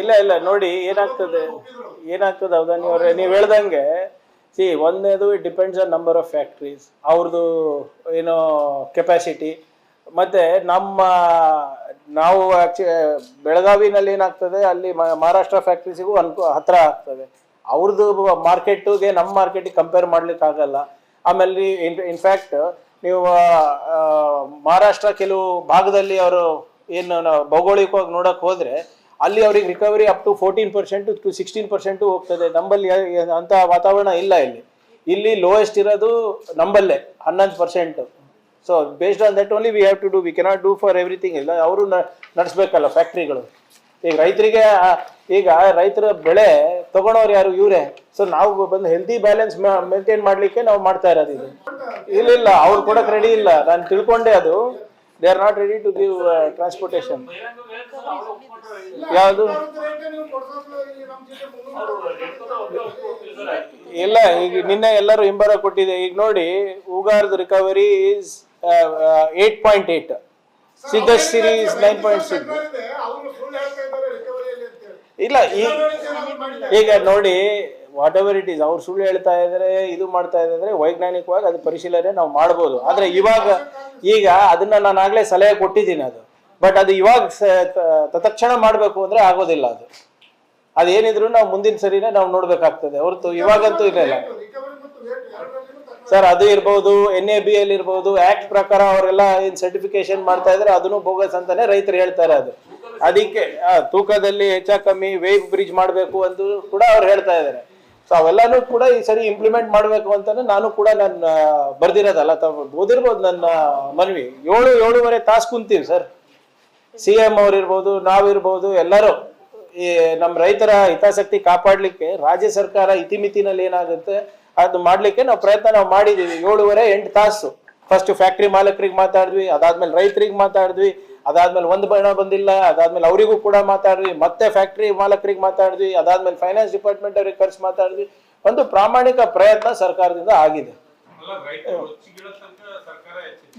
ಇಲ್ಲ ಇಲ್ಲ, ನೋಡಿ, ಏನಾಗ್ತದೆ? ಏನಾಗ್ತದೆ ಹೌದಾ ನೀವು ನೀವು ಹೇಳ್ದಂಗೆ, ಸಿ ಒಂದನೇದು it depends on number of factories ಅವ್ರದ್ದು ಏನೋ ಕೆಪಾಸಿಟಿ ಮತ್ತೆ, ನಮ್ಮ, ನಾವು ಆಕ್ಚು ಬೆಳಗಾವಿನಲ್ಲಿ ಏನಾಗ್ತದೆ, ಅಲ್ಲಿ ಮಹಾರಾಷ್ಟ್ರ ಫ್ಯಾಕ್ಟ್ರೀಸಿಗೂ ಅನ್ಕೂ, ಹತ್ರ ಆಗ್ತದೆ. ಅವ್ರದ್ದು ಮಾರ್ಕೆಟ್ಗೆ ನಮ್ಮ ಮಾರ್ಕೆಟಿಗೆ ಕಂಪೇರ್ ಮಾಡ್ಲಿಕ್ಕೆ ಆಗಲ್ಲ. ಆಮೇಲೆ ಇನ್ಫ್ಯಾಕ್ಟ್ ನೀವು ಮಹಾರಾಷ್ಟ್ರ ಕೆಲವು ಭಾಗದಲ್ಲಿ ಅವರು ಏನು ನಾವು ಭೌಗೋಳಿಕವಾಗಿ ನೋಡಕ್ ಹೋದ್ರೆ ಅಲ್ಲಿ ಅವ್ರಿಗೆ recovery up to fourteen percent to sixteen percent ಹೋಗ್ತದೆ. ಯ- ಅಂತ ವಾತಾವರಣ ಇಲ್ಲ ಇಲ್ಲಿ. ಇಲ್ಲಿ ಲೋಯೆಸ್ಟ್ ಇರೋದು ನಂಬಲ್ಲೇ, ಹನ್ನೊಂದು percent so based on that only we have to do we cannot do for everything ಇಲ್ಲ, ಅವರು ನಡೆಸ್ಬೇಕಲ್ಲ ಫ್ಯಾಕ್ಟ್ರಿಗಳು ಈಗ ರೈತರಿಗೆ ಈಗ ರೈತರ ಬೆಳೆ ತಗೊಳೋರು ಯಾರು? ಇವರೇ. ಸೊ ನಾವು ಬಂದು ಹೆಲ್ದಿ ಬ್ಯಾಲೆನ್ಸ್ ಮೇಂಟೈನ್ ಮಾಡ್ಲಿಕ್ಕೆ ನಾವು ಮಾಡ್ತಾ ಇರೋದು ಇಲ್ಲ ಇಲ್ಲ, ಅವ್ರು ಕೊಡಕ್ ರೆಡಿ ಇಲ್ಲ. ನಾನು ತಿಳ್ಕೊಂಡೆ ಅದು. They are not ready to give transportation ಯಾವುದು? ಇಲ್ಲ, ಈಗ ನಿನ್ನೆ ಎಲ್ಲರೂ ಹಿಂಬರ ಕೊಟ್ಟಿದೆ. ಈಗ ನೋಡಿ ಉಗಾರ್ದು recovery is eight point eight ಸಿದ್ಧ ಇಸ್ ನೈನ್ ಪಾಯಿಂಟ್ ಸಿಕ್ಸ್ ಇದ್ದಾರೆ ಇಲ್ಲ ಈಗ ನೋಡಿ ವಾಟ್ ಎವರ್ ಇಟ್ ಈಸ್ ಅವ್ರು ಸುಳ್ಳು ಹೇಳ್ತಾ ಇದ್ರೆ, ಇದು ಮಾಡ್ತಾ ಇದ್ರೆ, ವೈಜ್ಞಾನಿಕವಾಗಿ ಅದು ಪರಿಶೀಲನೆ ನಾವು ಮಾಡ್ಬೋದು. ಆದ್ರೆ ಇವಾಗ ಈಗ ಅದನ್ನ ನಾನು ಆಗ್ಲೇ ಸಲಹೆ ಕೊಟ್ಟಿದ್ದೀನಿ ಅದು. ಬಟ್ ಅದು ಇವಾಗ ತತ್ಕ್ಷಣ ಮಾಡಬೇಕು ಅಂದ್ರೆ ಆಗೋದಿಲ್ಲ ಅದು. ಅದೇನಿದ್ರು ನಾವು ಮುಂದಿನ ಸರಿನೇ ನಾವು ನೋಡ್ಬೇಕಾಗ್ತದೆ. ಹೊರತು ಇವಾಗಂತೂ ತಕ್ಕ ಸರ್ ಅದು ಇರ್ಬೋದು ಎನ್ ಎ ಬಿ ಎಲ್ ಇರ್ಬೋದು ಆಕ್ಟ್ ಪ್ರಕಾರ ಅವರೆಲ್ಲ ಏನ್ ಸರ್ಟಿಫಿಕೇಶನ್ ಮಾಡ್ತಾ ಇದ್ರೆ ಅದನ್ನು ಬೋಗಸ್ ಅಂತಾನೆ ರೈತರು ಹೇಳ್ತಾರೆ ಅದು. ಅದಕ್ಕೆ ತೂಕದಲ್ಲಿ ಹೆಚ್ಚ ಕಮ್ಮಿ ವೇವ್ ಬ್ರಿಡ್ಜ್ ಮಾಡಬೇಕು ಅಂತ ಕೂಡ ಅವ್ರು ಹೇಳ್ತಾ ಇದ್ದಾರೆ. ಸೊ ಅವೆಲ್ಲಾನು ಕೂಡ ಈ ಸರಿ ಇಂಪ್ಲಿಮೆಂಟ್ ಮಾಡಬೇಕು ಅಂತಾನೆ ನಾನು ಕೂಡ ನನ್ನ ಬರ್ದಿರೋದಲ್ಲ ಓದಿರ್ಬೋದು ನನ್ನ ಮನವಿ. ಏಳು, ಏಳುವರೆ ತಾಸು ಕುಂತೀವಿ ಸರ್. ಸಿ ಎಂ ಅವ್ರಿರ್ಬೋದು, ನಾವಿರ್ಬೋದು, ಎಲ್ಲರೂ. ಈ ನಮ್ಮ ರೈತರ ಹಿತಾಸಕ್ತಿ ಕಾಪಾಡ್ಲಿಕ್ಕೆ, ರಾಜ್ಯ ಸರ್ಕಾರ ಇತಿಮಿತಿನಲ್ಲಿ ಏನಾಗುತ್ತೆ, ಅದು ಮಾಡ್ಲಿಕ್ಕೆ ನಾವು ಪ್ರಯತ್ನ ನಾವು ಮಾಡಿದ್ದೀವಿ ಏಳುವರೆ ಎಂಟು ತಾಸು. ಫಸ್ಟ್ ಫ್ಯಾಕ್ಟ್ರಿ ಮಾಲಕರಿಗೆ ಮಾತಾಡಿದ್ವಿ, ಅದಾದ್ಮೇಲೆ ರೈತರಿಗೆ ಮಾತಾಡಿದ್ವಿ. ಅದಾದ್ಮೇಲೆ ಒಂದು ಬಣ ಬಂದಿಲ್ಲ ಅದಾದ್ಮೇಲೆ ಅವರಿಗೂ ಕೂಡ ಮಾತಾಡಿದ್ವಿ ಮತ್ತೆ ಫ್ಯಾಕ್ಟ್ರಿ ಮಾಲಕರಿಗೆ ಮಾತಾಡಿದ್ವಿ ಅದಾದ್ಮೇಲೆ ಫೈನಾನ್ಸ್ ಡಿಪಾರ್ಟ್ಮೆಂಟ್ ಅವ್ರಿಗೆ ಖರ್ಚು ಮಾತಾಡಿದ್ವಿ ಒಂದು ಪ್ರಾಮಾಣಿಕ ಪ್ರಯತ್ನ ಸರ್ಕಾರದಿಂದ ಆಗಿದೆ.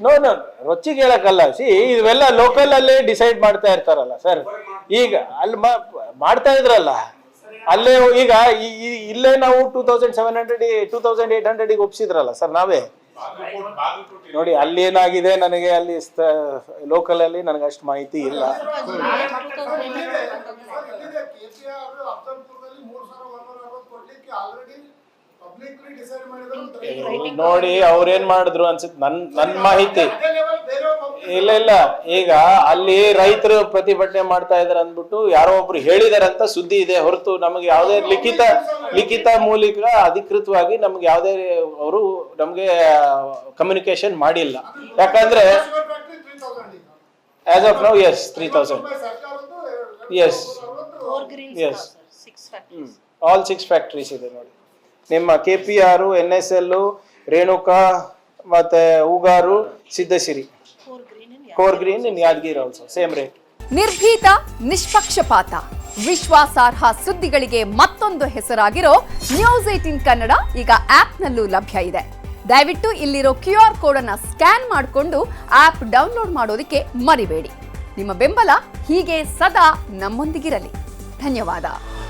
ನೋ ನೋ ರೊಚ್ಚಿಗೆ ಹೇಳಕ್ಕಲ್ಲ. ಸಿ ಇವೆಲ್ಲ ಲೋಕಲ್ ಅಲ್ಲಿ ಡಿಸೈಡ್ ಮಾಡ್ತಾ ಇರ್ತಾರಲ್ಲ ಸರ್ ಈಗ ಅಲ್ಲಿ ಮಾಡ್ತಾ ಇದ್ರಲ್ಲ. ಅಲ್ಲೇ ಈಗ ಇಲ್ಲೇ ನಾವು two thousand seven hundred two thousand eight hundred ಒಪ್ಸಿದ್ರಲ್ಲ sir ನಾವೇ. ನೋಡಿ ಅಲ್ಲಿ ಏನಾಗಿದೆ ನನಗೆ ಅಲ್ಲಿ ಲೋಕಲ್ ಅಲ್ಲಿ ನನಗೆ ಅಷ್ಟು ಮಾಹಿತಿ ಇಲ್ಲ. ಆಲ್ರೆಡಿ ಪಬ್ಲಿಕ್ಲಿ ಡಿಸೈಡ್ ಮಾಡಿದ್ರು ಅಂತ ರೈತರು. ನೋಡಿ ಅವ್ರೇನ್ ಮಾಡಿದ್ರು ಅನ್ಸುತ್ತೆ. ನನ್ ನನ್ ಮಾಹಿತಿ. ಇಲ್ಲ ಇಲ್ಲ. ಈಗ ಅಲ್ಲಿ ರೈತರು ಪ್ರತಿಭಟನೆ ಮಾಡ್ತಾ ಇದಾರೆ ಅಂದ್ಬಿಟ್ಟು ಯಾರೋ ಒಬ್ರು ಹೇಳಿದಾರಂತ ಸುದ್ದಿ ಇದೆ. ಹೊರತು ನಮಗೆ ಯಾವುದೇ ಲಿಖಿತ ಲಿಖಿತ ಮೂಲಕ ಅಧಿಕೃತವಾಗಿ ನಮ್ಗೆ ಯಾವುದೇ ಅವರು ನಮ್ಗೆ ಕಮ್ಯುನಿಕೇಶನ್ ಮಾಡಿಲ್ಲ. ಯಾಕಂದ್ರೆ sugar factory 3000 as of now yes three thousand yes yes. All six factories ಇದೆ ನೋಡಿ. ನಿಮ್ಮ K P R N S L Renuka ಮತ್ತೆ ಹೂಗಾರು Siddhasiri core green in Yadgir also same rate ನಿರ್ಭೀತ, ನಿಷ್ಪಕ್ಷಪಾತ. ವಿಶ್ವಾಸಾರ್ಹ ಸುದ್ದಿಗಳಿಗೆ ಮತ್ತೊಂದು ಹೆಸರಾಗಿರೋ ನ್ಯೂಸ್ ಏಟಿನ್ ಕನ್ನಡ ಈಗ ಆಪ್ನಲ್ಲೂ ಲಭ್ಯ ಇದೆ. ದಯವಿಟ್ಟು ಇಲ್ಲಿರೋ ಕ್ಯೂ ಆರ್ ಕೋಡ್ ಅನ್ನ ಸ್ಕ್ಯಾನ್ ಮಾಡಿಕೊಂಡು ಆಪ್ ಡೌನ್ಲೋಡ್ ಮಾಡೋದಕ್ಕೆ ಮರಿಬೇಡಿ. ನಿಮ್ಮ ಬೆಂಬಲ ಹೀಗೆ ಸದಾ ನಮ್ಮೊಂದಿಗಿರಲಿ. ಧನ್ಯವಾದ.